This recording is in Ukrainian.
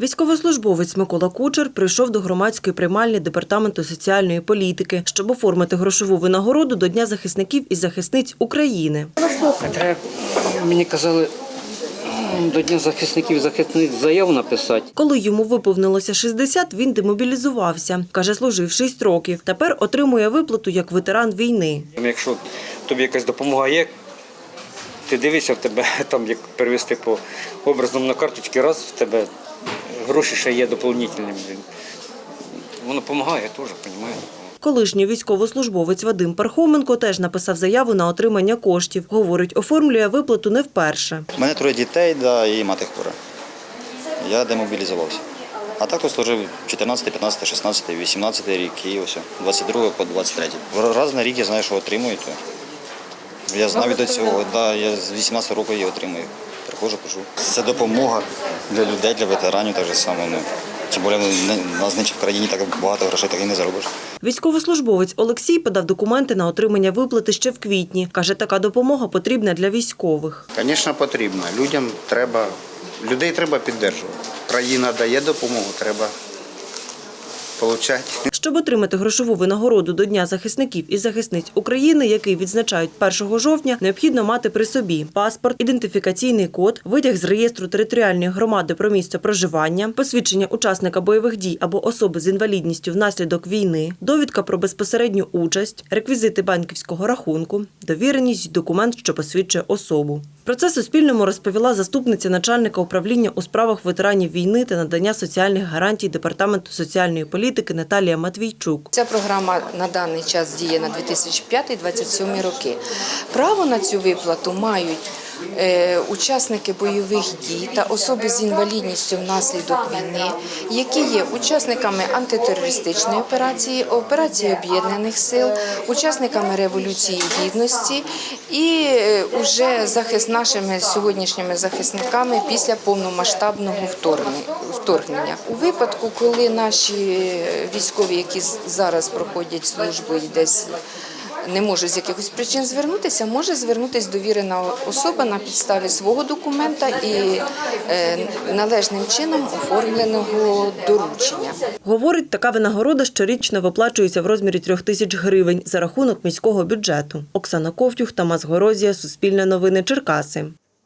Військовослужбовець Микола Кучер прийшов до громадської приймальні департаменту соціальної політики, щоб оформити грошову винагороду до Дня захисників і захисниць України. Треба, мені казали, до Дня захисників і захисниць заяву написати. Коли йому виповнилося 60, він демобілізувався. Каже, служив 6 років. Тепер отримує виплату як ветеран війни. Якщо тобі якась допомога є, ти дивишся в тебе там, як перевести по образом на карточки, раз в тебе гроші ще є доповнительним. Воно допомагає теж, розумієте? Колишній військовослужбовець Вадим Пархоменко теж написав заяву на отримання коштів. Говорить, оформлює виплату не вперше. У мене троє дітей, да, і мати хвора. Я демобілізувався. А так служив 14, 15, 16, 18 рік і ось 22 по 23. Раз на рік я знаю, що отримую. То я знав і до цього, да, я з 18 року її отримую. Приходжу, пишу. Це допомога для людей, для ветеранів так же само. Ну. Тим більше не- нас в країні так багато грошей так і не заробиш. Військовослужбовець Олексій подав документи на отримання виплати ще в квітні. Каже, така допомога потрібна для військових. Звісно, потрібно. Людям треба, людей треба підтримувати. Країна дає допомогу, треба отримати. Щоб отримати грошову винагороду до Дня захисників і захисниць України, який відзначають 1 жовтня, необхідно мати при собі паспорт, ідентифікаційний код, витяг з реєстру територіальної громади про місце проживання, посвідчення учасника бойових дій або особи з інвалідністю внаслідок війни, довідка про безпосередню участь, реквізити банківського рахунку, довіреність, документ, що посвідчує особу. Про це Суспільному розповіла заступниця начальника управління у справах ветеранів війни та надання соціальних гарантій департаменту соціальної політики Наталія Матвійчук. Ця програма на даний час діє на 2005-2027 роки. Право на цю виплату мають учасники бойових дій та особи з інвалідністю внаслідок війни, які є учасниками антитерористичної операції, операції об'єднаних сил, учасниками революції гідності і е, уже захист нашими сьогоднішніми захисниками після повномасштабного вторгнення. У випадку, коли наші військові, які зараз проходять службу і десь не може з якихось причин звернутися, може звернутися довірена особа на підставі свого документа і е, належним чином оформленого доручення. Говорить, така винагорода щорічно виплачується в розмірі трьох тисяч гривень за рахунок міського бюджету. Оксана Ковтюх, Тамас Горозія, Суспільне новини, Черкаси.